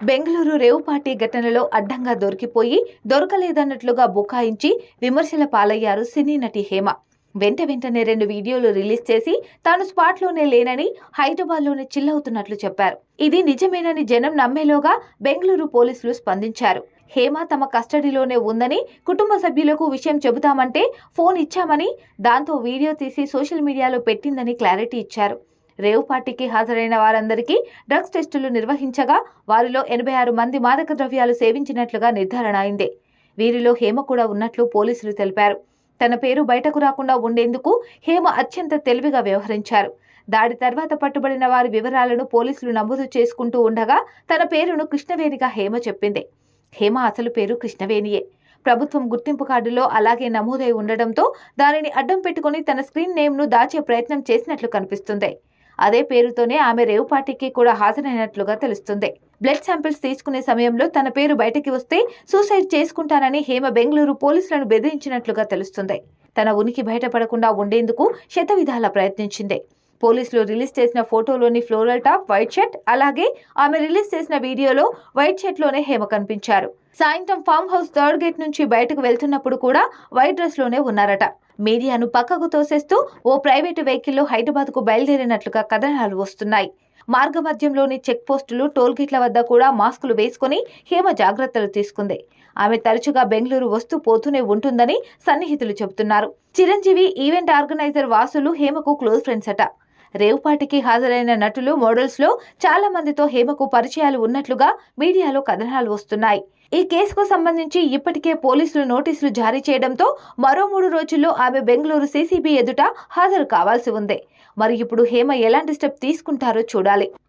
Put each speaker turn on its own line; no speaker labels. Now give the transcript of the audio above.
బెంగళూరు రేవుపాటి ఘటనలో అడ్డంగా దొరికిపోయి దొరకలేదన్నట్లుగా బుకాయించి విమర్శల పాలయ్యారు సినీ నటి హేమ. వెంట వెంటనే రెండు వీడియోలు రిలీజ్ చేసి తాను స్పాట్లోనే లేనని హైదరాబాద్లోనే చిల్లవుతున్నట్లు చెప్పారు. ఇది నిజమేనని జనం నమ్మేలోగా బెంగళూరు పోలీసులు స్పందించారు. హేమ తమ కస్టడీలోనే ఉందని కుటుంబ సభ్యులకు విషయం చెబుతామంటే ఫోన్ ఇచ్చామని దాంతో వీడియో తీసి సోషల్ మీడియాలో పెట్టిందని క్లారిటీ ఇచ్చారు. రేవ్ పార్టీకి హాజరైన వారందరికీ డ్రగ్స్ టెస్టులు నిర్వహించగా వారిలో ఎనభై ఆరు మంది మాదక ద్రవ్యాలు సేవించినట్లుగా నిర్ధారణ అయింది. వీరిలో హేమ కూడా ఉన్నట్లు పోలీసులు తెలిపారు. తన పేరు బయటకు రాకుండా ఉండేందుకు హేమ అత్యంత తెలివిగా వ్యవహరించారు. దాడి తర్వాత పట్టుబడిన వారి వివరాలను పోలీసులు నమోదు చేసుకుంటూ ఉండగా తన పేరును కృష్ణవేణిగా హేమ చెప్పింది. హేమ అసలు పేరు కృష్ణవేణియే. ప్రభుత్వం గుర్తింపు కార్డులో అలాగే నమోదై ఉండడంతో దానిని అడ్డం పెట్టుకుని తన స్క్రీన్ నేమ్ను దాచే ప్రయత్నం చేసినట్లు కనిపిస్తుంది. అదే పేరుతోనే ఆమె రేవ్ పార్టీకి కూడా హాజరైనట్లుగా తెలుస్తుంది. బ్లడ్ శాంపిల్స్ తీసుకునే సమయంలో తన పేరు బయటికి వస్తే సూసైడ్ చేసుకుంటానని హేమ బెంగళూరు పోలీసులను బెదిరించినట్లుగా తెలుస్తుంది. తన ఉనికి బయటపడకుండా ఉండేందుకు శతవిధాల ప్రయత్నించింది. పోలీసులు రిలీజ్ చేసిన ఫోటోలోని ఫ్లోరల్ టాప్ వైట్ షర్ట్ అలాగే ఆమె రిలీజ్ చేసిన వీడియోలో వైట్ షర్ట్లోనే హేమ కనిపించారు. సాయంత్రం ఫామ్ హౌస్ థర్డ్ గేట్ నుంచి బయటకు వెళ్తున్నప్పుడు కూడా వైట్ డ్రెస్లోనే ఉన్నారట. మీడియాను పక్కకు తోసేస్తూ ఓ ప్రైవేటు వెహికల్లో హైదరాబాద్కు బయలుదేరినట్లుగా కథనాలు వస్తున్నాయి. మార్గమధ్యంలోని చెక్ పోస్టులు టోల్గేట్ల వద్ద కూడా మాస్కులు వేసుకుని హేమ జాగ్రత్తలు తీసుకుంది. ఆమె తరచుగా బెంగళూరు వస్తూ పోతూనే ఉంటుందని సన్నిహితులు చెబుతున్నారు. చిరంజీవి ఈవెంట్ ఆర్గనైజర్ వాసులు హేమకు క్లోజ్ ఫ్రెండ్స్ అట. రేవుపాటికి హాజరైన నటులు మోడల్స్లో చాలా మందితో హేమకు పరిచయాలు ఉన్నట్లుగా మీడియాలో కథనాలు వస్తున్నాయి. ఈ కేసుకు సంబంధించి ఇప్పటికే పోలీసులు నోటీసులు జారీ చేయడంతో మరో మూడు రోజుల్లో ఆమె బెంగళూరు సీసీబీ ఎదుట హాజరు కావాల్సి ఉంది. మరి ఇప్పుడు హేమ ఎలాంటి స్టెప్ తీసుకుంటారో చూడాలి.